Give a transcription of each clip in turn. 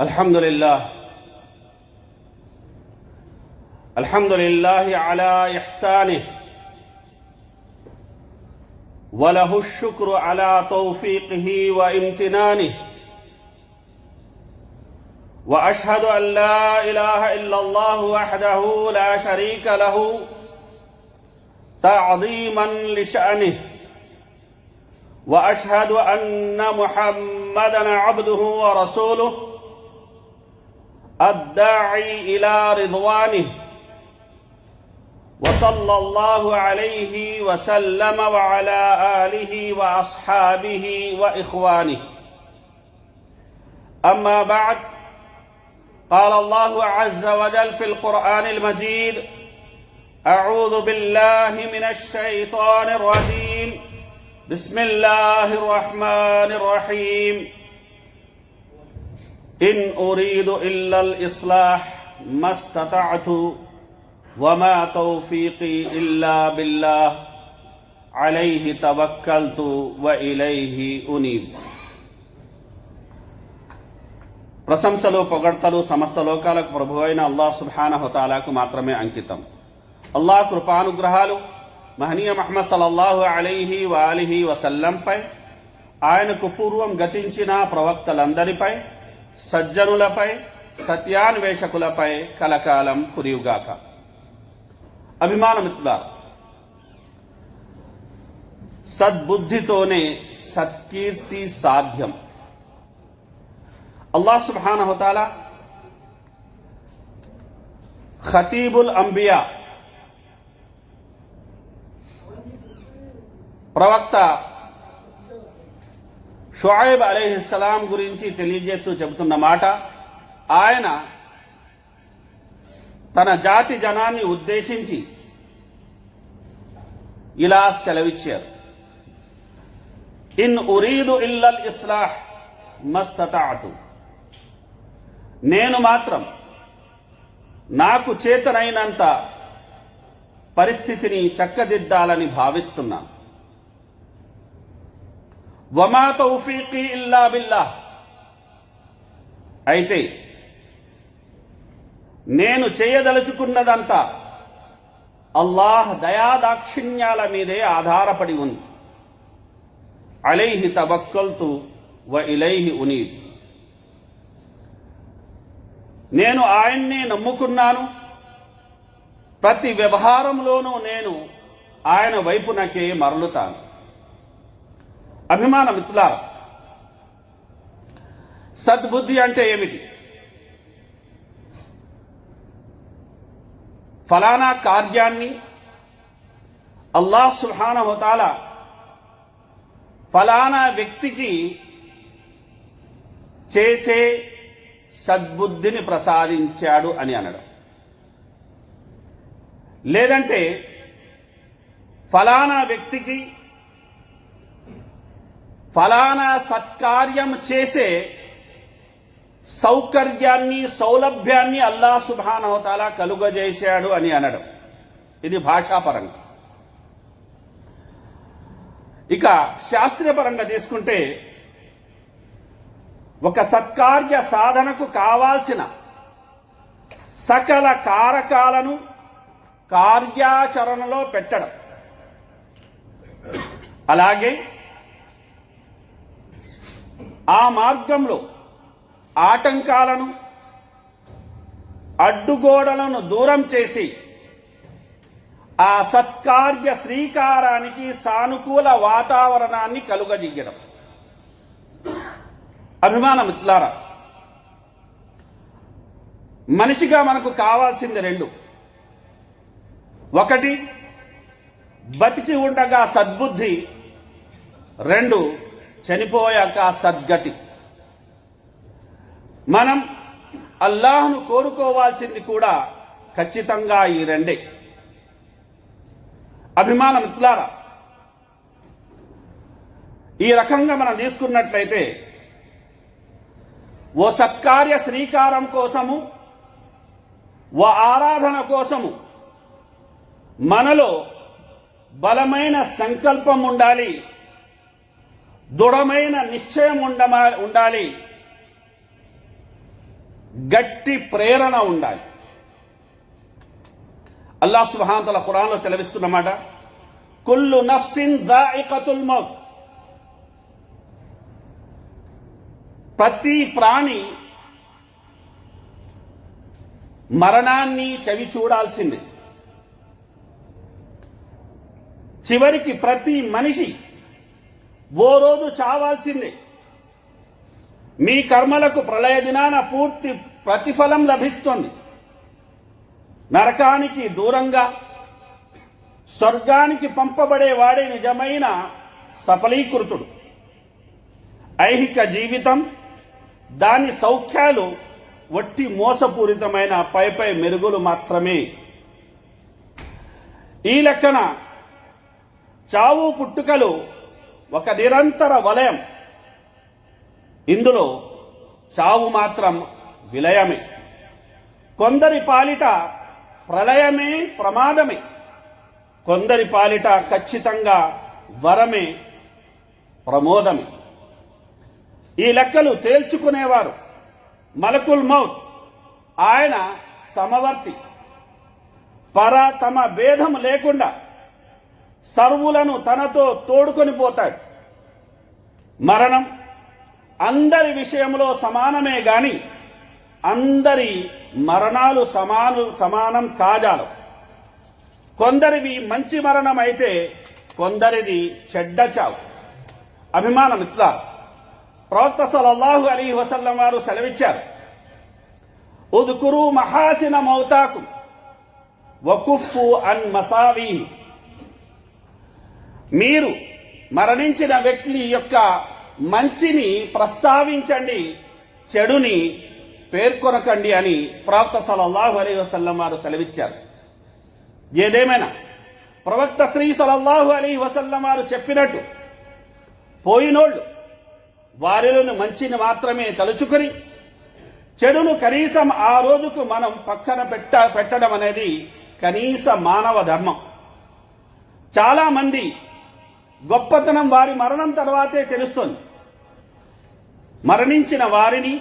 الحمد لله. الحمد لله على إحسانه. وله الشكر على توفيقه وامتنانه. وأشهد أن لا إله إلا الله وحده لا شريك له تعظيما لشأنه. وأشهد أن محمدا عبده ورسوله. الداعي إلى رضوانه. وصلى الله عليه وسلم وعلى آله وأصحابه وإخوانه. أما بعد قال الله عز وجل في القرآن المجيد أعوذ بالله من الشيطان الرجيم. بسم الله الرحمن الرحيم. ان اريد الا الاصلاح ما استطعت وما توفيقي الا بالله عليه توكلت واليه انيب ప్రశంసలు పొగడ్తలు సమస్త లోకాలకు ప్రభు అయిన అల్లాహ్ సుబ్హానహుతాలాకు మాత్రమే అంకితం అల్లాహ్ కృపానుగ్రహాలు మహనీయ మహమ్మద్ సల్లల్లాహు అలైహి వాలిహి వసల్లంపై ఆయనకు పూర్వం గతించిన ప్రవక్తలందరిపై సజ్జనులపై సత్యాన్వేషకులపై కలకాలం కురియుగాక. అభిమానమిత్రులారా సద్బుద్ధితోనే సత్కీర్తి సాధ్యం. అల్లా సుబ్హానహుతాల ఖతీబుల్ అంబియా ప్రవక్త షుఐబ్ అలీహిస్సలాం గురించి తెలియజేస్తూ చెబుతున్న మాట ఆయన తన జాతి జనాన్ని ఉద్దేశించి ఇలా సెలవిచ్చారు. ఇన్ ఉరీదు ఇల్లల్ ఇస్లాహ్ మస్తతాటు నేను మాత్రం నాకు చేతనైనంత పరిస్థితిని చక్కదిద్దాలని భావిస్తున్నాను. వమా తౌఫీకి ఇల్లా బిల్లా అయితే నేను చేయదలుచుకున్నదంతా అల్లాహ్ దయాదాక్షిణ్యాల మీదే ఆధారపడి ఉంది. అలైహి తబక్కల్తు వ ఇలైహి ఉనీద్ నేను ఆయన్నే నమ్ముకున్నాను. ప్రతి వ్యవహారంలోనూ నేను ఆయన వైపునకే మరలుతాను. అభిమాన మిత్రులారా సద్బుద్ధి అంటే ఏమిటి? ఫలానా కార్యాన్ని అల్లాహ్ హోతాల ఫలానా వ్యక్తికి చేసే సద్బుద్ధిని ప్రసాదించాడు అని అనడం. లేదంటే ఫలానా వ్యక్తికి ఫలానా సత్కార్యం చేసే సౌకర్యాన్ని సౌలభ్యాన్ని అల్లా సుభానవతాల కలుగజేశాడు అని అనడం. ఇది భాషాపరంగా. ఇక శాస్త్రీయపరంగా తీసుకుంటే ఒక సత్కార్య సాధనకు కావాల్సిన సకల కారకాలను కార్యాచరణలో పెట్టడం. అలాగే ఆ మార్గంలో ఆటంకాలను అడ్డుగోడలను దూరం చేసి ఆ సత్కార్య శ్రీకారానికి సానుకూల వాతావరణాన్ని కలుగజిగ్గడం అభిమాన మిత్రులారా మనిషిగా మనకు కావాల్సింది రెండు. ఒకటి బతికి ఉండగా సద్బుద్ధి. రెండు చనిపోయాక సద్గతి. మనం అల్లాహ్ను కోరుకోవాల్సింది కూడా ఖచ్చితంగా ఈ రెండే. అభిమాన మిత్రులారా ఈ రకంగా మనం తీసుకున్నట్లయితే ఓ సత్కార్య శ్రీకారం కోసము ఓ ఆరాధన కోసము మనలో బలమైన సంకల్పం ఉండాలి. దృఢమైన నిశ్చయం ఉండమా ఉండాలి. గట్టి ప్రేరణ ఉండాలి. అల్లా సుబ్హానతల ఖురాన్లో సెలవిస్తున్నమాట కుల్లు నఫ్సిన్ దాయికతుల్ మౌత్. ప్రతి ప్రాణి మరణాన్ని చవి చూడాల్సిందే. చివరికి ప్రతి మనిషి ఓ రోజు చావాల్సిందే. మీ కర్మలకు ప్రళయ దినాన పూర్తి ప్రతిఫలం లభిస్తుంది. నరకానికి దూరంగా స్వర్గానికి పంపబడే వాడే నిజమైన సఫలీకృతుడు. ఐహిక జీవితం దాని సౌఖ్యాలు వట్టి మోసపూరితమైన పై పై మెరుగులు మాత్రమే. ఈ లెక్కన చావు పుట్టుకలు ఒక నిరంతర వలయం. ఇందులో చావు మాత్రం విలయమే. కొందరి పాలిట ప్రళయమే ప్రమాదమే. కొందరి పాలిట ఖచ్చితంగా వరమే ప్రమోదమే. ఈ లెక్కలు తేల్చుకునేవారు మలకుల్ మౌత్. ఆయన సమవర్తి. పర తమ భేదం లేకుండా సర్వులను తనతో తోడుకొని పోతాడు. మరణం అందరి విషయంలో సమానమే గాని అందరి మరణాలు సమాను సమానం కాజాలు. కొందరివి మంచి మరణం అయితే కొందరిది చెడ్డ చావు. అభిమానం ఇస్తారు ప్రవక్త సలల్లాహు అలీ వసల్లం వారు సెలవిచ్చారు. ఉదుకురు మహాసిన మౌతాకు వకుఫ్ఫు అన్ మసావీ మీరు మరణించిన వ్యక్తి యొక్క మంచిని ప్రస్తావించండి చెడుని పేర్కొనకండి అని ప్రవక్త సలల్లాహు అలీ వసల్లం వారు సెలవిచ్చారు. ఏదేమైనా ప్రవక్త శ్రీ సలల్లాహు అలీ వసల్లం వారు చెప్పినట్టు పోయినోళ్ళు వారిలోని మంచిని మాత్రమే తలుచుకుని చెడును కనీసం ఆ రోజుకు మనం పక్కన పెట్ట పెట్టడం అనేది కనీస మానవ ధర్మం. చాలామంది గొప్పతనం వారి మరణం తర్వాతే తెలుస్తుంది. మరణించిన వారిని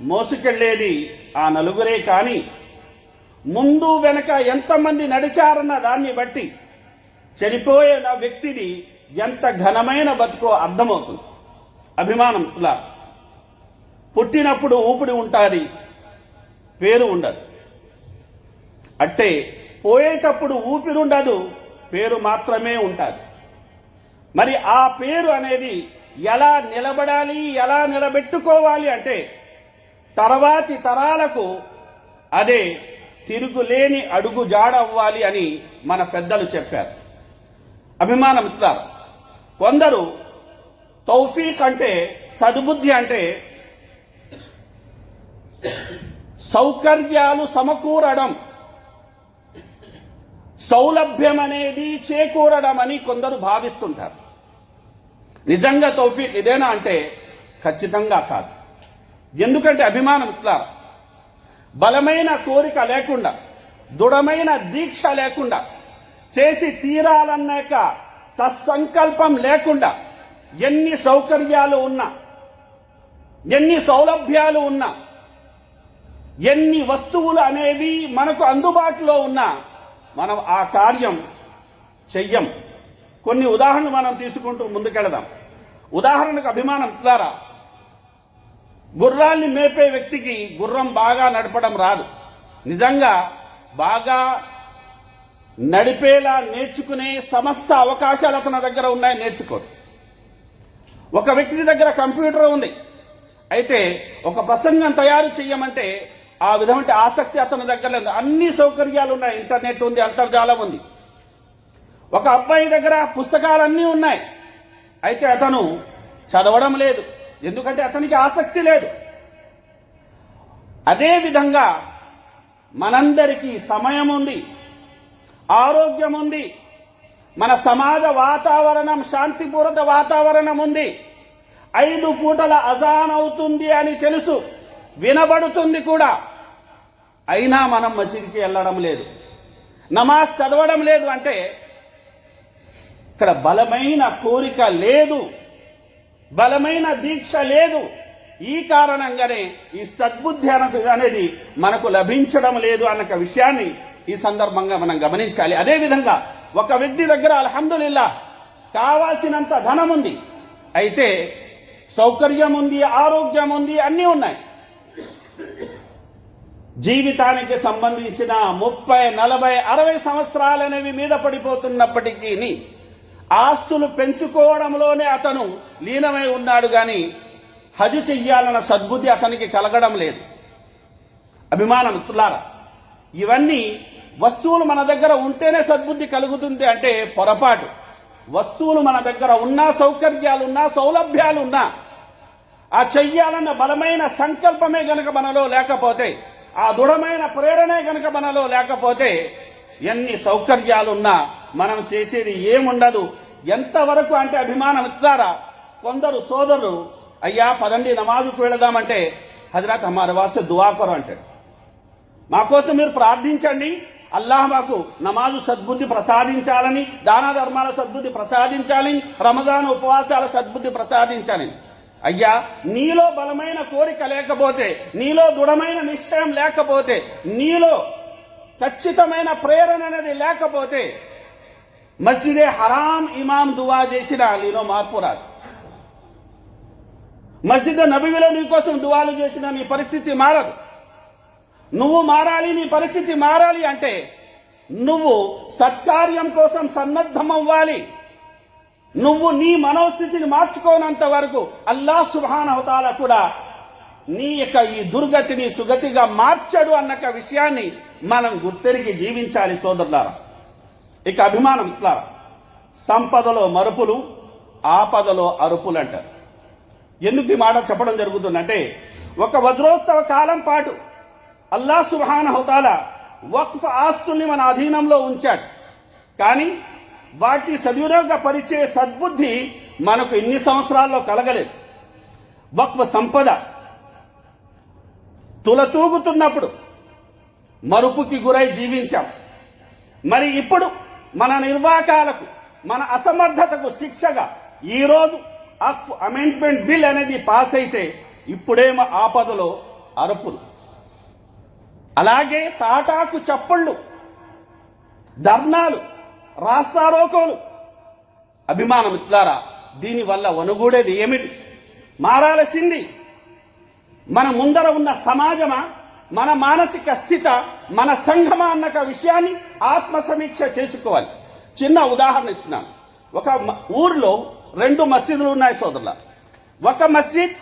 మోసుకెళ్ళేది ఆ నలుగురే కానీ ముందు వెనక ఎంతమంది నడిచారన్న దాన్ని బట్టి చనిపోయిన వ్యక్తిని ఎంత ఘనమైన బతుకో అర్థమవుతుంది. అభిమానం ఇలా. పుట్టినప్పుడు ఊపిడి ఉంటుంది పేరు ఉండదు. అంటే పోయేటప్పుడు ఊపిరి ఉండదు పేరు మాత్రమే ఉంటుంది. మరి ఆ పేరు అనేది ఎలా నిలబడాలి ఎలా నిలబెట్టుకోవాలి అంటే తర్వాతి తరాలకు అదే తిరుగులేని అడుగు జాడ అవ్వాలి అని మన పెద్దలు చెప్పారు. అభిమాన ఇస్తారు కొందరు తౌఫీక్ అంటే సద్బుద్ధి అంటే సౌకర్యాలు సమకూరడం సౌలభ్యం అనేది చేకూరడం అని కొందరు భావిస్తుంటారు. నిజంగా తౌఫీక్ ఇదేనా అంటే ఖచ్చితంగా కాదు. ఎందుకంటే అభిమానం ఇట్లా. బలమైన కోరిక లేకుండా దృఢమైన దీక్ష లేకుండా చేసి తీరాలన్నాక సత్సంకల్పం లేకుండా ఎన్ని సౌకర్యాలు ఉన్నా ఎన్ని సౌలభ్యాలు ఉన్నా ఎన్ని వస్తువులు అనేవి మనకు అందుబాటులో ఉన్నా మనం ఆ కార్యం చెయ్యం. కొన్ని ఉదాహరణలు మనం తీసుకుంటూ ముందుకెళదాం. ఉదాహరణకు అభిమానం ద్వారా. గుర్రాల్ని మేపే వ్యక్తికి గుర్రం బాగా నడపడం రాదు. నిజంగా బాగా నడిపేలా నేర్చుకునే సమస్త అవకాశాలు అతని దగ్గర ఉన్నాయి నేర్చుకో ఒక వ్యక్తి దగ్గర కంప్యూటర్ ఉంది. అయితే ఒక ప్రసంగం తయారు చేయమంటే ఆ విధమైన ఆసక్తి అతని దగ్గర లేదు అన్ని సౌకర్యాలు ఉన్నాయి. ఇంటర్నెట్ ఉంది అంతర్జాలం ఉంది. ఒక అబ్బాయి దగ్గర పుస్తకాలన్నీ ఉన్నాయి. అయితే అతను చదవడం లేదు. ఎందుకంటే అతనికి ఆసక్తి లేదు. అదే విధంగా మనందరికీ సమయం ఉంది. ఆరోగ్యం ఉంది. మన సమాజ వాతావరణం శాంతిపూరిత వాతావరణం ఉంది. ఐదు పూటల అజాన్ అవుతుంది అని తెలుసు. వినబడుతుంది కూడా. అయినా మనం మసీదుకి వెళ్ళడం లేదు. నమాజ్ చదవడం లేదు అంటే ఇక్కడ బలమైన కోరిక లేదు. బలమైన దీక్ష లేదు. ఈ కారణంగానే ఈ సద్బుద్ధి అనేది మనకు లభించడం లేదు అన్న విషయాన్ని ఈ సందర్భంగా మనం గమనించాలి. అదేవిధంగా ఒక వ్యక్తి దగ్గర అల్హందుల్లా కావాల్సినంత ధనం ఉంది. అయితే సౌకర్యం ఉంది ఆరోగ్యం ఉంది అన్నీ ఉన్నాయి. జీవితానికి సంబంధించిన ముప్పై నలభై అరవై సంవత్సరాలనేవి మీద పడిపోతున్నప్పటికీ ఆస్తులు పెంచుకోవడంలోనే అతను లీనమై ఉన్నాడు కానీ హజు చెయ్యాలన్న సద్బుద్ధి అతనికి కలగడం లేదు. అభిమానం మిత్రులారా ఇవన్నీ వస్తువులు మన దగ్గర ఉంటేనే సద్బుద్ధి కలుగుతుంది అంటే పొరపాటు. వస్తువులు మన దగ్గర ఉన్నా సౌకర్యాలున్నా సౌలభ్యాలున్నా ఆ చెయ్యాలన్న బలమైన సంకల్పమే గనక మనలో లేకపోతే ఆ దృఢమైన ప్రేరణే గనక మనలో లేకపోతే ఎన్ని సౌకర్యాలున్నా మనం చేసేది ఏముండదు. ఎంతవరకు అంటే అభిమానం ఇస్తారా? కొందరు సోదరులు అయ్యా పదండి నమాజుకు వెళదామంటే హజరత్ హమార వాసు దువాకరు అంటాడు. మా కోసం మీరు ప్రార్థించండి. అల్లాహ్ మాకు నమాజు సద్బుద్ధి ప్రసాదించాలని దాన ధర్మాల సద్బుద్ధి ప్రసాదించాలని రమజాన్ ఉపవాసాల సద్బుద్ధి ప్రసాదించాలని అయ్యా నీలో బలమైన కోరిక లేకపోతే నీలో దృఢమైన నిశ్చయం లేకపోతే నీలో ఖచ్చితమైన ప్రేరణ అనేది లేకపోతే మస్జిదే హరాం ఇమాం దువా చేసిన నీలో మార్పు రాదు. మస్జిద్ నబివిలో నీకోసం దువాలు చేసిన నీ పరిస్థితి మారదు. నువ్వు మారాలి నీ పరిస్థితి మారాలి అంటే నువ్వు సత్కార్యం కోసం సన్నద్ధమవ్వాలి. నువ్వు నీ మనోస్థితిని మార్చుకోనంత వరకు అల్లా సుభాన్ అవతాల కూడా నీ యొక్క ఈ దుర్గతిని సుగతిగా మార్చడు అన్న విషయాన్ని మనం గుర్తెరిగి జీవించాలి సోదరులారా. ఇక అభిమానం ఇట్లా. సంపదలో మరుపులు ఆపదలో అరుపులు అంటారు ఎందుకు ఈ మాట చెప్పడం జరుగుతుందంటే ఒక వజ్రోత్సవ కాలం పాటు అల్లా సుబాన హోతాల వక్ఫ్ ఆస్తుల్ని మన అధీనంలో ఉంచాడు. కానీ వాటి సద్వినియోగపరిచే సద్బుద్ధి మనకు ఇన్ని సంవత్సరాల్లో కలగలేదు. వక్ఫ్ సంపద తులతూగుతున్నప్పుడు మరుపుకి గురై జీవించాం. మరి ఇప్పుడు మన నిర్వాకాలకు మన అసమర్థతకు శిక్షగా ఈరోజు అఫ్ అమెండ్మెంట్ బిల్ అనేది పాస్ అయితే ఇప్పుడేమో ఆపదలో అరుపులు. అలాగే తాటాకు చప్పళ్ళు ధర్నాలు రాస్తారోకోలు. అభిమానం ఇట్లారా దీనివల్ల వనుగూడేది ఏమిటి? మారాల్సింది మన ముందర ఉన్న సమాజమా? మన మానసిక స్థిత మన సంఘమా అన్న విషయాన్ని ఆత్మ సమీక్ష చేసుకోవాలి. చిన్న ఉదాహరణ ఇస్తున్నాను. ఒక ఊర్లో రెండు మసీదులు ఉన్నాయి సోదరుల. ఒక మసీద్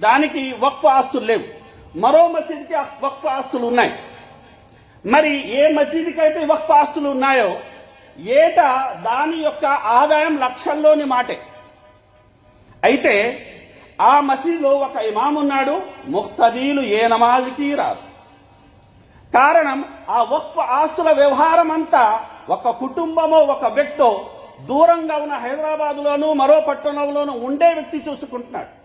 దానికి వక్ఫ్ ఆస్తులు లేవు. మరో మసీద్కి వక్ఫ్ ఆస్తులు ఉన్నాయి. మరి ఏ మసీదుకి అయితే వక్ఫ్ ఆస్తులు ఉన్నాయో ఏటా దాని యొక్క ఆదాయం లక్షల్లోని మాటే. అయితే ఆ మసీదులో ఒక ఇమాం ఉన్నాడు ముక్తదీలు ఏ నమాజ్కి రాదు. కారణం ఆ వక్ఫ్ ఆస్తుల వ్యవహారం అంతా ఒక కుటుంబమో ఒక వ్యక్తో దూరంగా ఉన్న హైదరాబాద్లోనూ మరో పట్టణంలోనూ ఉండే వ్యక్తి చూసుకుంటున్నాడు.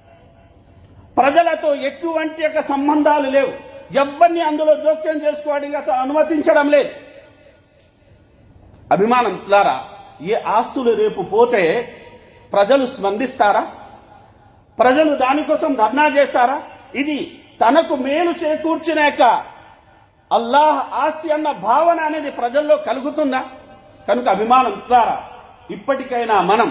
ప్రజలతో ఎటువంటి యొక్క సంబంధాలు లేవు. ఎవరిని అందులో జోక్యం చేసుకోవడానికి అతను అనుమతించడం లేదు. అభిమానం ద్వారా ఏ ఆస్తులు రేపు పోతే ప్రజలు స్పందిస్తారా? ప్రజలు దానికోసం ధర్నా చేస్తారా? ఇది తనకు మేలు చేకూర్చినాక అల్లాహ్ ఆస్తి అన్న భావన అనేది ప్రజల్లో కలుగుతుందా? కనుక అభిమానం ద్వారా ఇప్పటికైనా మనం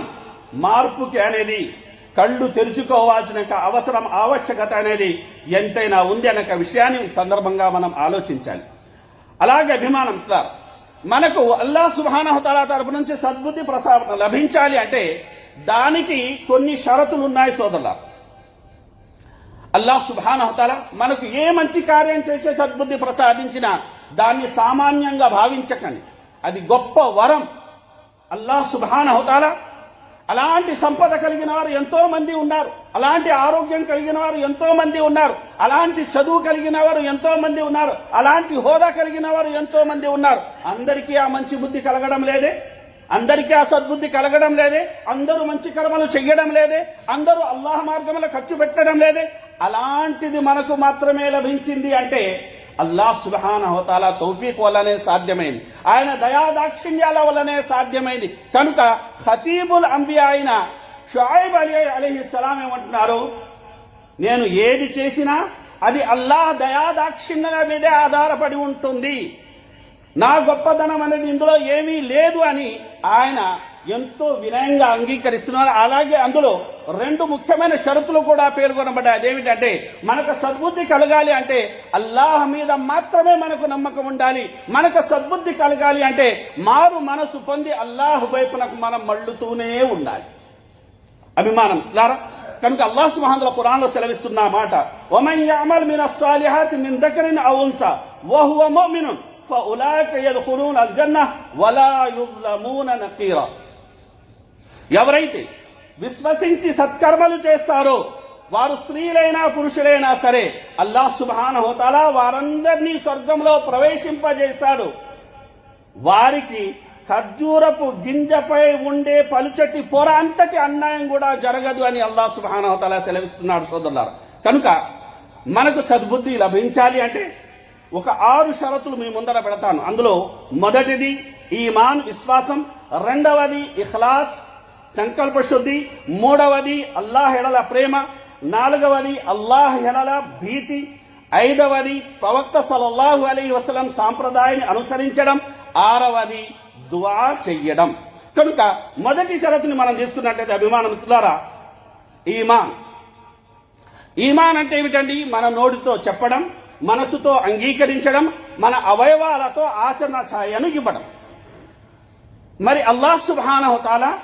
మార్పుకి అనేది కళ్ళు తెరుచుకోవాల్సిన అవసరం ఆవశ్యకత అనేది ఎంతైనా ఉంది అనే విషయాన్ని సందర్భంగా మనం ఆలోచించాలి. అలాగే అభిమానం ద్వారా మనకు అల్లా సుహానహతాల తరపు నుంచి సద్బుద్ధి ప్రసారం లభించాలి అంటే దానికి కొన్ని షరతులు ఉన్నాయి సోదరుల అల్లా సుబానహతల మనకు ఏ మంచి కార్యం చేసే సద్బుద్ధి ప్రసాదించినా దాన్ని సామాన్యంగా భావించకండి. అది గొప్ప వరం. అల్లా సుబానహతల అలాంటి సంపద కలిగిన వారు ఎంతో మంది ఉన్నారు. అలాంటి ఆరోగ్యం కలిగిన వారు ఎంతో మంది ఉన్నారు. అలాంటి చదువు కలిగిన వారు ఎంతో మంది ఉన్నారు. అలాంటి హోదా కలిగిన వారు ఎంతో మంది ఉన్నారు. అందరికీ ఆ మంచి బుద్ధి కలగడం లేదే. అందరికీ ఆ సద్బుద్ధి కలగడం లేదే అందరూ మంచి కర్మలు చెయ్యడం లేదే అందరూ అల్లాహ్ మార్గంలో ఖర్చు పెట్టడం లేదే. అలాంటిది మనకు మాత్రమే లభించింది అంటే అల్లాహ్ సుబహాన హోతాల తౌఫీక్ వల్లనే సాధ్యమైంది. ఆయన దయాదాక్షిణ్యాల వల్లనే సాధ్యమైంది. కనుక ఖతీబుల్ అంబియా అయిన షాయిబ్ అలీ అలీహి సలాం ఏమంటున్నారు? నేను ఏది చేసినా అది అల్లాహ్ దయాదాక్షిణ్యాల మీదే ఆధారపడి ఉంటుంది. నా గొప్పదనం అనేది ఇందులో ఏమీ లేదు అని ఆయన ఎంతో వినయంగా అంగీకరిస్తున్నారు. అలాగే అందులో రెండు ముఖ్యమైన షరతులు కూడా పేర్కొనబడ్డాయి. అదేమిటంటే మనకు సద్బుద్ధి కలగాలి అంటే అల్లాహ్ మీద మాత్రమే మనకు నమ్మకం ఉండాలి. మనకు సద్బుద్ధి కలగాలి అంటే మారు మనసు పొంది అల్లాహ్ వైపునకు మనం మళ్ళుతూనే ఉండాలి. అభిమానం. దారా కనుక అల్లాహ్ సుబ్హానహు పురాణంలో సెలవిస్తున్న మాట వమన్ యఅమల్ మిన స్సాలిహాతి మిన్ దకరిన్ ఔ వహువ ముమినున్. ఫౌలాయిక యద్ఖులూన అల్ వలా యుజ్లమూన నకీరా ఎవరైతే విశ్వసించి సత్కర్మలు చేస్తారో వారు స్త్రీలైనా పురుషులైనా సరే అల్లాహ్ సుబ్హానహు హోతాలా వారందరినీ స్వర్గంలో ప్రవేశింపజేస్తాడు. వారికి ఖర్జూరపు గింజపై ఉండే పలుచటి పొర అంతటి అన్యాయం కూడా జరగదు అని అల్లాహ్ సుబానవతల సెలవిస్తున్నాడు సోదరులారు. కనుక మనకు సద్బుద్ధి లభించాలి అంటే ఒక ఆరు షరతులు మీ ముందర పెడతాను. అందులో మొదటిది ఈమాన్ విశ్వాసం. రెండవది ఇఖ్లాస్ సంకల్ప శుద్ధి. మూడవది అల్లాహ్ ఎడల ప్రేమ. నాలుగవది అల్లాహ్ ఎడల భీతి. ఐదవది ప్రవక్త సలల్లాహు అలీ వసలం సాంప్రదాయాన్ని అనుసరించడం. ఆరవది దువా చెయ్యడం. కనుక మొదటి షరతుని మనం తీసుకున్నట్లయితే అభిమానం మిత్రులారా ఈమాన్. ఈమాన్ అంటే ఏమిటండి? మన నోటితో చెప్పడం. మనసుతో అంగీకరించడం మన అవయవాలతో ఆచరణ ఛాయను ఇవ్వడం. మరి అల్లాహ్ సుబ్హానహు తాలా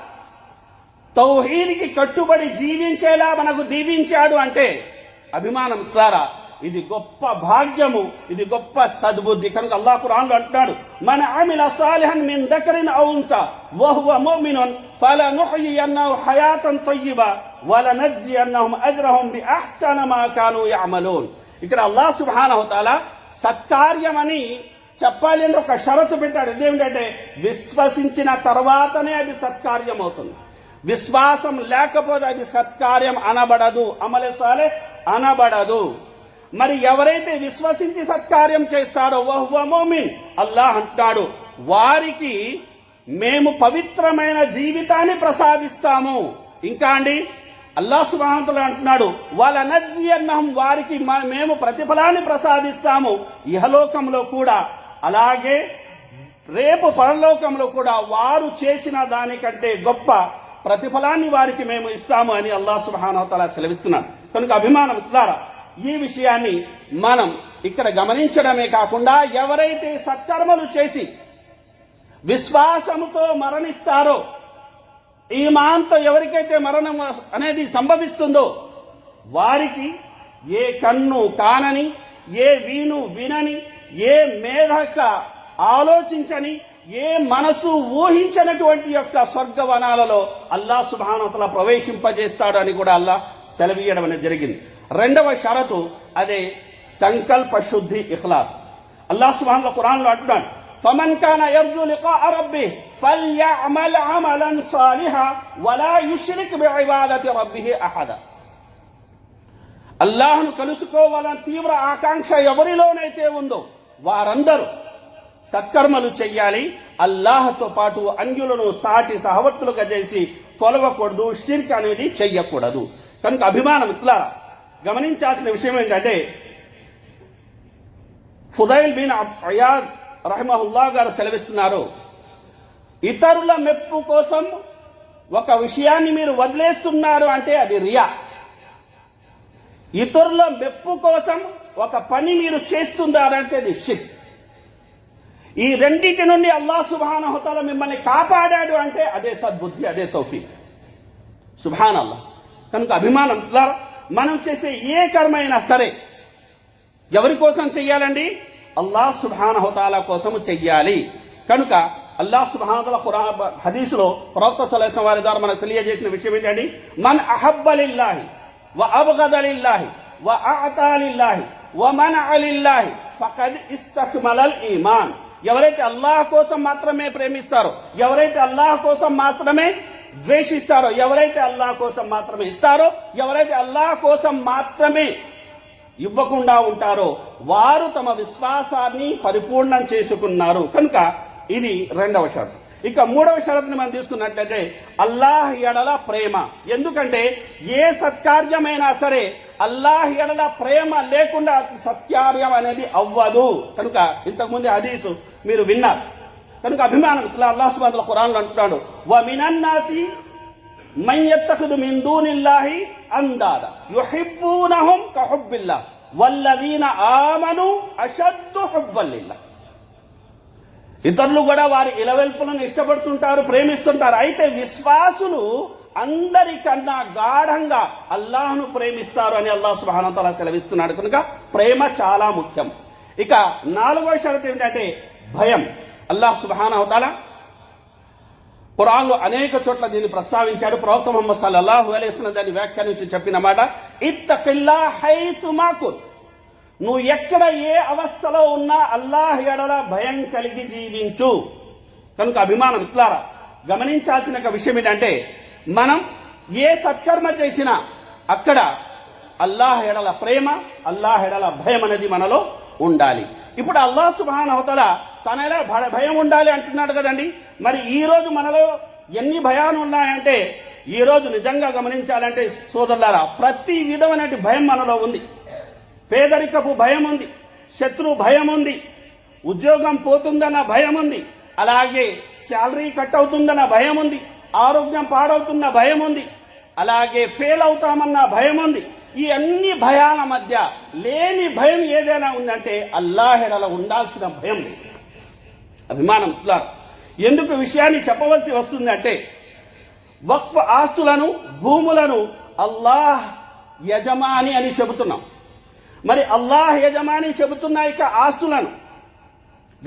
కట్టుబడి జీవించేలా మనకు దీవించాడు అంటే అభిమానం ద్వారా ఇది గొప్ప భాగ్యము ఇది గొప్ప సద్బుద్ధి. కనుక అల్లా ఖురాన్ అంటున్నాడు మన ఆమిల సాలిహన్ మిన్ దకరిన్ ఔ ఉన్సా వహువ ముమినున్ ఫలనుహ్యియన్నహు హయాతన్ వల వలనజ్జియన్నహుం అజ్రహుం బి అహ్సన మా కాను యఅమలూన్ ఇక్కడ అల్లాహ్ సుబ్హానహు సత్కార్యమని చెప్పాలి అని ఒక షరతు పెట్టాడు. ఇదేమిటంటే విశ్వసించిన తర్వాతనే అది సత్కార్యం అవుతుంది విశ్వాసం లేకపోతే అది సత్కార్యం అనబడదు. అమలు సాలే అనబడదు. మరి ఎవరైతే విశ్వసించి సత్కార్యం చేస్తారో వహువ మోమిన్ అల్లాహ్ అంటాడు వారికి మేము పవిత్రమైన జీవితాన్ని ప్రసాదిస్తాము. ఇంకా అండి? అల్లా సుబ్హానహు అంటున్నాడు వాళ్ళ నజ్జి అన్నహం వారికి మ- మేము ప్రతిఫలాన్ని ప్రసాదిస్తాము. ఇహలోకంలో కూడా అలాగే రేపు పరలోకంలో కూడా వారు చేసిన దానికంటే గొప్ప ప్రతిఫలాన్ని వారికి మేము ఇస్తాము అని అల్లాహ్ సుబ్హానహు సెలవిస్తున్నాడు. కనుక అభిమానం ద్వారా ఈ విషయాన్ని మనం ఇక్కడ గమనించడమే కాకుండా ఎవరైతే సత్కర్మలు చేసి విశ్వాసముతో మరణిస్తారో ఈ మాంతో ఎవరికైతే మరణం అనేది సంభవిస్తుందో వారికి ఏ కన్ను కానని ఏ వీణు వినని ఏ మేధక ఆలోచించని ఏ మనసు ఊహించనటువంటి యొక్క స్వర్గవనాలలో అల్లా సుభానతల ప్రవేశింపజేస్తాడు అని కూడా అల్లా సెలవీయడం అనేది జరిగింది. రెండవ షరతు అదే సంకల్ప శుద్ధి ఇఖ్లాస్. అల్లా సుభాన్ల ఖురాన్లో అంటున్నాడు فمن كان يرجو لقاء ربه فليعمل عملا صالحا ولا يشرك بعبادة ربه أحدا అల్లాహ్ను కలుసుకోవాలని తీవ్ర ఆకాంక్ష ఎవరిలోనైతే ఉందో వారందరూ సత్కర్మలు చెయ్యాలి అల్లాహ్తో పాటు అన్యులను సాటి సహవర్తులుగా చేసి కొలవకూడదు షిర్క్ అనేది చెయ్యకూడదు కనుక అభిమానం ఇట్లా గమనించాల్సిన విషయం ఏంటంటే ఫుదైల్ బిన్ అయాద్ రహమహుల్లా గారు సెలవిస్తున్నారు. ఇతరుల మెప్పు కోసం ఒక విషయాన్ని మీరు వదిలేస్తున్నారు అంటే అది రియా. ఇతరుల మెప్పు కోసం ఒక పని మీరు చేస్తున్నారంటే అది షిక్ ఈ రెండింటి నుండి అల్లా సుబానహతల మిమ్మల్ని కాపాడాడు అంటే అదే సద్బుద్ధి అదే తౌఫీక్. సుభాన్ అల్లా కనుక అభిమానం ద్వారా మనం చేసే ఏ కర్మ అయినా సరే ఎవరి కోసం చెయ్యాలండి? అల్లాహ్ సుబానహతాల కోసం చెయ్యాలి. కనుక అల్లాహ్ సుబానతల ఖురా హదీసులో ప్రవక్త సలహం వారి ద్వారా మనకు తెలియజేసిన విషయం ఏంటండి మన్ అహబ్బలిల్లాహి వ అబ్గదలిల్లాహి వ అతాలిల్లాహి వ మన అలిల్లాహి ఫకద్ ఇస్తక్మలల్ ఈమాన్. ఎవరైతే అల్లాహ్ కోసం మాత్రమే ప్రేమిస్తారో ఎవరైతే అల్లాహ్ కోసం మాత్రమే ద్వేషిస్తారో ఎవరైతే అల్లాహ్ కోసం మాత్రమే ఇస్తారో ఎవరైతే అల్లాహ్ కోసం మాత్రమే ఇవ్వకుండా ఉంటారో వారు తమ విశ్వాసాన్ని పరిపూర్ణం చేసుకున్నారు. కనుక ఇది రెండవ షరతు. ఇక మూడవ షరతుని మనం తీసుకున్నట్లయితే అల్లాహ్ ఎడల ప్రేమ. ఎందుకంటే ఏ సత్కార్యమైనా సరే అల్లాహ్ ఎడల ప్రేమ లేకుండా సత్కార్యం అనేది అవ్వదు. కనుక ఇంతకుముందు హదీసు మీరు విన్నారు. కనుక అభిమానం ఇట్లా అల్లాహ్ సుబ్హానహు ఖురాన్ అంటున్నాడు. వ మినన్నాసి మన్ మిందూనిల్లాహి మిన్ దూనిల్లాహి అందాద యుహిబ్బూనహుం కహుబ్బిల్లాహ్ వల్లదీన ఆమను అషద్దు హుబ్బన్ లిల్లాహ్ ఇతరులు కూడా వారి ఇలవెల్పులను ఇష్టపడుతుంటారు ప్రేమిస్తుంటారు. అయితే విశ్వాసులు అందరికన్నా గాఢంగా అల్లాహ్ను ప్రేమిస్తారు అని అల్లాహ్ సుబానతల సెలవిస్తున్నాడు. కనుక ప్రేమ చాలా ముఖ్యం. ఇక నాలుగో షరత్ ఏంటంటే భయం. అల్లాహ్ సుబానవతాల ఖురాన్లో అనేక చోట్ల దీన్ని ప్రస్తావించాడు. ప్రవక్త ముహమ్మద్ సల్లల్లాహు అలైహి దాన్ని వ్యాఖ్యానించి చెప్పిన మాట ఇత్తకిల్లా హైసు మాకుత్ నువ్వు ఎక్కడ ఏ అవస్థలో ఉన్నా అల్లాహ్ ఎడల భయం కలిగి జీవించు. కనుక అభిమానం ఇట్లారా గమనించాల్సిన ఒక విషయం ఏంటంటే మనం ఏ సత్కర్మ చేసినా అక్కడ అల్లాహ్ ఎడల ప్రేమ అల్లాహ్ ఎడల భయం అనేది మనలో ఉండాలి. ఇప్పుడు అల్లాహ్ సుబాన్ అవతల తన ఎలా భయం ఉండాలి అంటున్నాడు కదండి. మరి ఈ రోజు మనలో ఎన్ని భయాలు ఉన్నాయంటే ఈ రోజు నిజంగా గమనించాలంటే సోదరులారా ప్రతి విధమైన భయం మనలో ఉంది. పేదరికపు భయం ఉంది శత్రు భయం ఉంది ఉద్యోగం పోతుందన్న భయం ఉంది అలాగే శాలరీ కట్ అవుతుందన్న భయం ఉంది ఆరోగ్యం పాడవుతున్న భయం ఉంది అలాగే ఫెయిల్ అవుతామన్న భయం ఉంది. ఈ అన్ని భయాల మధ్య లేని భయం ఏదైనా ఉందంటే అల్లాహెడల ఉండాల్సిన భయం. అభిమానం. ఎందుకు విషయాన్ని చెప్పవలసి వస్తుందంటే వక్ఫ్ ఆస్తులను భూములను అల్లాహ్ యజమాని అని చెబుతున్నాం. మరి అల్లాహ్ యజమాని చెబుతున్న ఇక ఆస్తులను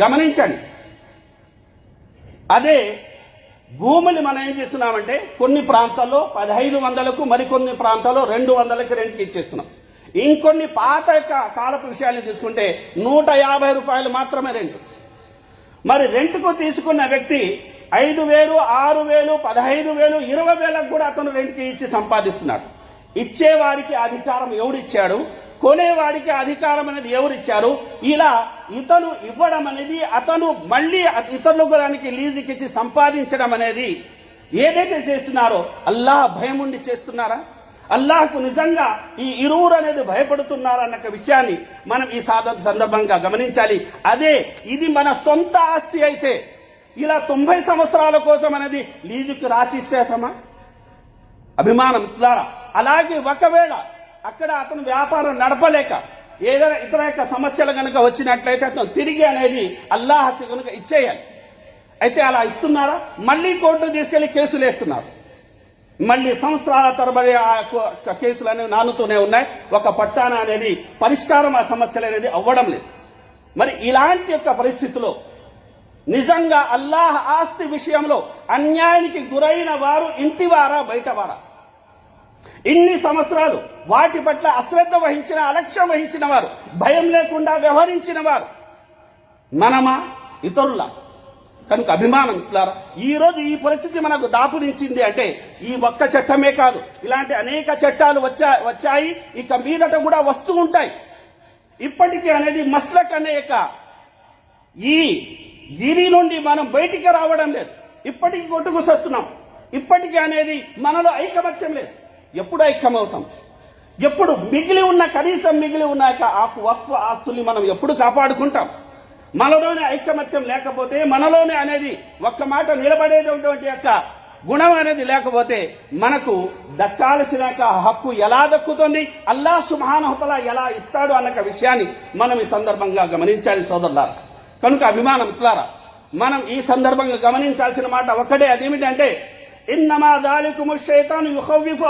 గమనించండి. అదే భూములు మనం ఏం చేస్తున్నామంటే కొన్ని ప్రాంతాల్లో పదహైదు వందలకు మరికొన్ని ప్రాంతాల్లో రెండు వందలకి రెంట్కి ఇచ్చేస్తున్నాం. ఇంకొన్ని పాత కాలపు విషయాలు తీసుకుంటే నూట యాభై రూపాయలు మాత్రమే రెంట్. మరి రెంట్కు తీసుకున్న వ్యక్తి ఐదు వేలు ఆరు వేలు పదహైదు వేలు ఇరవై వేలకు కూడా అతను రెంట్కి ఇచ్చి సంపాదిస్తున్నాడు. ఇచ్చేవారికి అధికారం ఎవడిచ్చాడు? కొనేవాడికి అధికారం అనేది ఎవరిచ్చారు? ఇలా ఇతను ఇవ్వడం అనేది అతను మళ్ళీ ఇతరులకు దానికి లీజుకి ఇచ్చి సంపాదించడం అనేది ఏదైతే చేస్తున్నారో అల్లాహ్ భయం ఉండి చేస్తున్నారా? అల్లాహ్కు నిజంగా ఈ ఇరువురు అనేది భయపడుతున్నారన్న అన్న విషయాన్ని మనం ఈ సాధన సందర్భంగా గమనించాలి. అదే ఇది మన సొంత ఆస్తి అయితే ఇలా తొంభై సంవత్సరాల కోసం అనేది లీజుకి రాసిచ్చేసమా అభిమానం ద్వారా. అలాగే ఒకవేళ అక్కడ అతను వ్యాపారం నడపలేక ఏదైనా ఇతర యొక్క సమస్యలు కనుక వచ్చినట్లయితే అతను తిరిగి అనేది అల్లాహకి కనుక ఇచ్చేయాలి. అయితే అలా ఇస్తున్నారా? మళ్ళీ కోర్టు తీసుకెళ్ళి కేసులు వేస్తున్నారు మళ్ళీ సంవత్సరాల తరబడి ఆ యొక్క కేసులు అనేవి నానుతూనే ఉన్నాయి. ఒక పట్టాన అనేది పరిష్కారం ఆ సమస్యలు అనేది అవ్వడం లేదు. మరి ఇలాంటి యొక్క పరిస్థితిలో నిజంగా అల్లాహ్ ఆస్తి విషయంలో అన్యాయానికి గురైన వారు ఇంటివారా బయటవారా? ఇన్ని సంవత్సరాలు వాటి పట్ల అశ్రద్ధ వహించిన అలక్ష్యం వహించిన వారు భయం లేకుండా వ్యవహరించిన వారు మనమా? ఇతరుల? కనుక అభిమానం ఈరోజు ఈ రోజు ఈ పరిస్థితి మనకు దాపురించింది అంటే ఈ ఒక్క చట్టమే కాదు. ఇలాంటి అనేక చట్టాలు వచ్చా వచ్చాయి ఇక మీదట కూడా వస్తూ ఉంటాయి. ఇప్పటికీ అనేది మస్లక్ అనే యొక్క ఈ దీని నుండి మనం బయటికి రావడం లేదు. ఇప్పటికీ కొట్టుకుసొస్తున్నాం ఇప్పటికీ అనేది మనలో ఐకమత్యం లేదు. ఎప్పుడు ఐక్యమవుతాం? ఎప్పుడు మిగిలి ఉన్న కనీసం మిగిలి ఉన్న యొక్క ఆకు వక్ఫ ఆస్తుల్ని మనం ఎప్పుడు కాపాడుకుంటాం? మనలోనే ఐకమత్యం లేకపోతే మనలోనే అనేది ఒక్క మాట నిలబడేటటువంటి యొక్క గుణం అనేది లేకపోతే మనకు దక్కాల్సిన హక్కు ఎలా దక్కుతుంది అల్లా సుమహానహతల ఎలా ఇస్తాడు అన్న విషయాన్ని మనం ఈ సందర్భంగా గమనించాలి సోదరులారా. కనుక అభిమానం ఇట్లారా మనం ఈ సందర్భంగా గమనించాల్సిన మాట ఒక్కటే అదేమిటంటే ఇన్నమా దాలికుము షైతాను యుఖవ్విఫు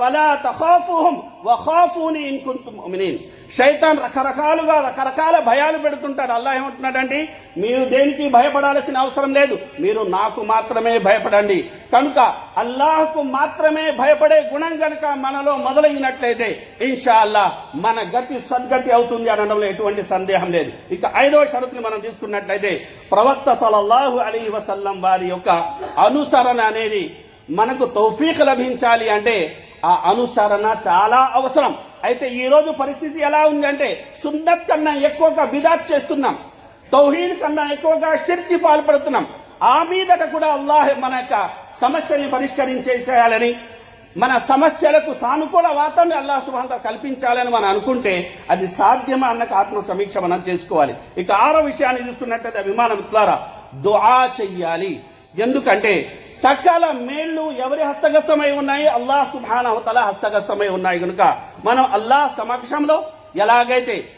ఫలా తఖాఫుహుం వఖాఫూని ఇన్ కుంతుం ముమినీన్. శైతాన్ రకరకాలుగా రకరకాల భయాలు పెడుతుంటాడు. అల్లాహ్ ఏమంటున్నాడండి మీరు దేనికి భయపడాల్సిన అవసరం లేదు. మీరు నాకు మాత్రమే భయపడండి. కనుక అల్లాహ్కు మాత్రమే భయపడే గుణం కనుక మనలో మొదలైనట్లయితే ఇన్షా అల్లాహ్ మన గతి సద్గతి అవుతుంది అనడంలో ఎటువంటి సందేహం లేదు. ఇక ఐదవ షరతుని మనం తీసుకున్నట్లయితే ప్రవక్త సలల్లాహు అలీ వసల్లం వారి యొక్క అనుసరణ అనేది మనకు తౌఫీక్ లభించాలి అంటే ఆ అనుసరణ చాలా అవసరం. అయితే ఈ రోజు పరిస్థితి ఎలా ఉందంటే సున్నత్ కన్నా ఎక్కువగా బిదాత్ చేస్తున్నాం. తౌహీద్ కన్నా ఎక్కువగా షిర్కి పాల్పడుతున్నాం. ఆ మీదట కూడా అల్లాహ్ మన యొక్క సమస్యని పరిష్కరించేసేయాలని మన సమస్యలకు సానుకూల వాతావరణం అల్లాహ్ సుభాంత కల్పించాలని మనం అనుకుంటే అది సాధ్యమా అన్నకు ఆత్మ సమీక్ష మనం చేసుకోవాలి. ఇక ఆరో విషయాన్ని తీసుకున్నట్లయితే విమానం ద్వారా దుఆ చెయ్యాలి. ఎందుకంటే సకల మేళ్ళు ఎవరి హస్తగస్తమై ఉన్నాయి? అల్లాహ్ సుభాన తల హస్తగస్తమై ఉన్నాయి. కనుక మనం అల్లాహ్ సమక్షంలో ఎలాగైతే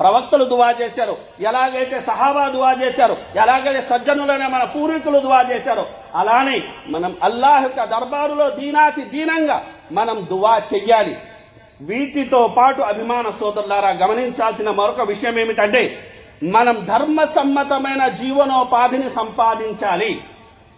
ప్రవక్తలు దువా చేశారు ఎలాగైతే సహాబా దువా చేశారు ఎలాగైతే సజ్జనులైన మన పూర్వీకులు దువా చేశారు అలానే మనం అల్లాహ్ యొక్క దర్బారులో దీనాతి దీనంగా మనం దువా చెయ్యాలి. వీటితో పాటు అభిమాన సోదరులారా గమనించాల్సిన మరొక విషయం ఏమిటంటే మనం ధర్మ సమ్మతమైన జీవనోపాధిని సంపాదించాలి.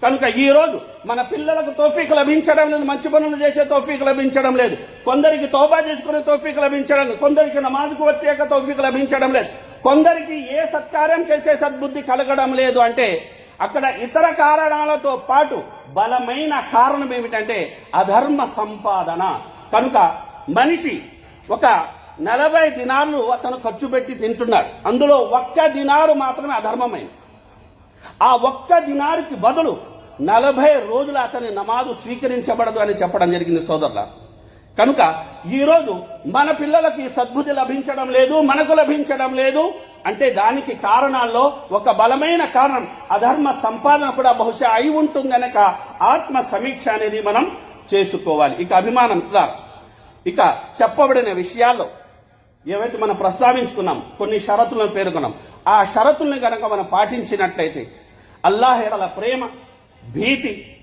కనుక ఈరోజు మన పిల్లలకు తోఫీకు లభించడం లేదు మంచి పనులు చేసే తోఫీకు లభించడం లేదు. కొందరికి తోబా చేసుకునే తోఫీకు లభించడం కొందరికి నమాజ్కు వచ్చేక తోఫీకు లభించడం లేదు. కొందరికి ఏ సత్కార్యం చేసే సద్బుద్ధి కలగడం లేదు అంటే అక్కడ ఇతర కారణాలతో పాటు బలమైన కారణం ఏమిటంటే అధర్మ సంపాదన. కనుక మనిషి ఒక నలభై దినాలు అతను ఖర్చు పెట్టి తింటున్నాడు. అందులో ఒక్క దినారు మాత్రమే అధర్మమైంది. ఆ ఒక్క దినారికి బదులు నలభై రోజులు అతని నమాజు స్వీకరించబడదు అని చెప్పడం జరిగింది సోదరుల కనుక ఈరోజు మన పిల్లలకి సద్బుద్ధి లభించడం లేదు మనకు లభించడం లేదు అంటే దానికి కారణాల్లో ఒక బలమైన కారణం అధర్మ సంపాదన కూడా బహుశా అయి ఉంటుంది కనుక ఆత్మ సమీక్ష అనేది మనం చేసుకోవాలి. ఇక అభిమానం ఇక చెప్పబడిన విషయాల్లో ఏవైతే మనం ప్రస్తావించుకున్నాం కొన్ని షరతులను పేర్కొన్నాం ఆ షరతుల్ని కనుక మనం పాటించినట్లయితే అల్లాహ్ ఎడల ప్రేమ భీతి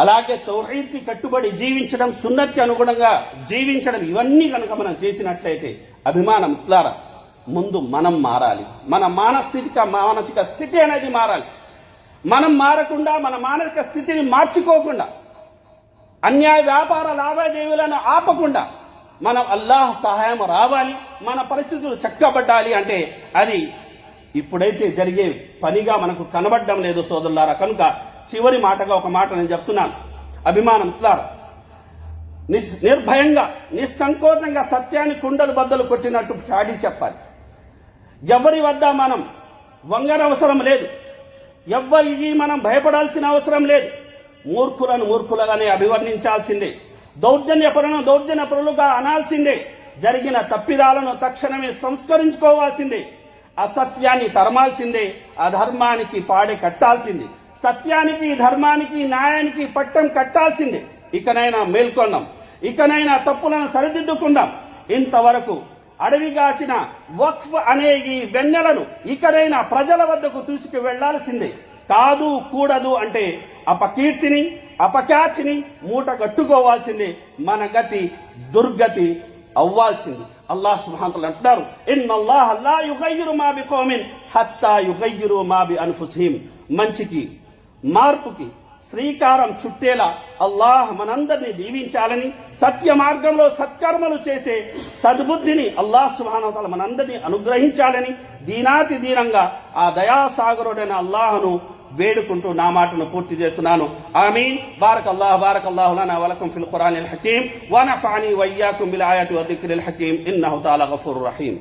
అలాగే తౌహీద్కి కట్టుబడి జీవించడం సున్నత్కి అనుగుణంగా జీవించడం ఇవన్నీ కనుక మనం చేసినట్లయితే అభిమానం ద్వారా ముందు మనం మారాలి. మన మానస్థితిక మానసిక స్థితి అనేది మారాలి. మనం మారకుండా మన మానసిక స్థితిని మార్చుకోకుండా అన్యాయ వ్యాపార లావాదేవీలను ఆపకుండా మనం అల్లాహ్ సహాయం రావాలి మన పరిస్థితులు చక్కబడ్డాలి అంటే అది ఇప్పుడైతే జరిగే పనిగా మనకు కనబడడం లేదు సోదరులారా. కనుక చివరి మాటగా ఒక మాట నేను చెప్తున్నాను. అభిమానం నిస్- నిర్భయంగా నిస్సంకోచంగా సత్యాన్ని కుండలు బద్దలు కొట్టినట్టు చాటి చెప్పాలి. ఎవరి వద్ద మనం వంగనవసరం లేదు. ఎవ్వరికి మనం భయపడాల్సిన అవసరం లేదు. మూర్ఖులను మూర్ఖులుగానే అభివర్ణించాల్సిందే. దౌర్జన్యపరులను దౌర్జన్యపరులుగా అనాల్సిందే. జరిగిన తప్పిదాలను తక్షణమే సంస్కరించుకోవాల్సిందే. అసత్యాన్ని తరమాల్సిందే అధర్మానికి పాడే కట్టాల్సిందే. సత్యానికి ధర్మానికి న్యాయానికి పట్టం కట్టాల్సిందే. ఇకనైనా మేల్కొన్నాం ఇకనైనా తప్పులను సరిదిద్దుకుందాం. ఇంతవరకు అడవిగాచిన వక్ఫ్ అనే ఈ వెన్నెలను ఇకనైనా ప్రజల వద్దకు తీసుకు వెళ్ళాల్సిందే కాదు కూడదు అంటే అపకీర్తిని అపఖ్యాతిని మూట కట్టుకోవాల్సిందే మన గతి దుర్గతి అవ్వాల్సింది. అల్లాహ్ సుహాంతలు అంటున్నారు. ఇన్నల్లాహ అల్లా యుగయ్యురు మా బికౌమిన్ హత్తా యుగయ్యురు మా బి మంచికి మార్పుకి శ్రీకారం చుట్టేలా అల్లాహ్ మనందరినీ దీవించాలని సత్య మార్గంలో సత్కర్మలు చేసే సద్బుద్ధిని అల్లాహ్ సుబానవతల మనందరినీ అనుగ్రహించాలని దీనాతి దీనంగా ఆ దయాసాగరుడైన అల్లాహను వేడుకుంటూ నా మాటను పూర్తి చేస్తున్నాను. ఆమీన్. బారక్ అల్లాహ్ బారక్ అల్లాహు లనా వలకుం ఫిల్ ఖురానిల్ హకీమ్. వనఫఅని వయ్యాకుం బిల్ ఆయాతి వదిక్రిల్ హకీమ్. ఇన్నహు తఆలా గఫూర్ రహీమ్.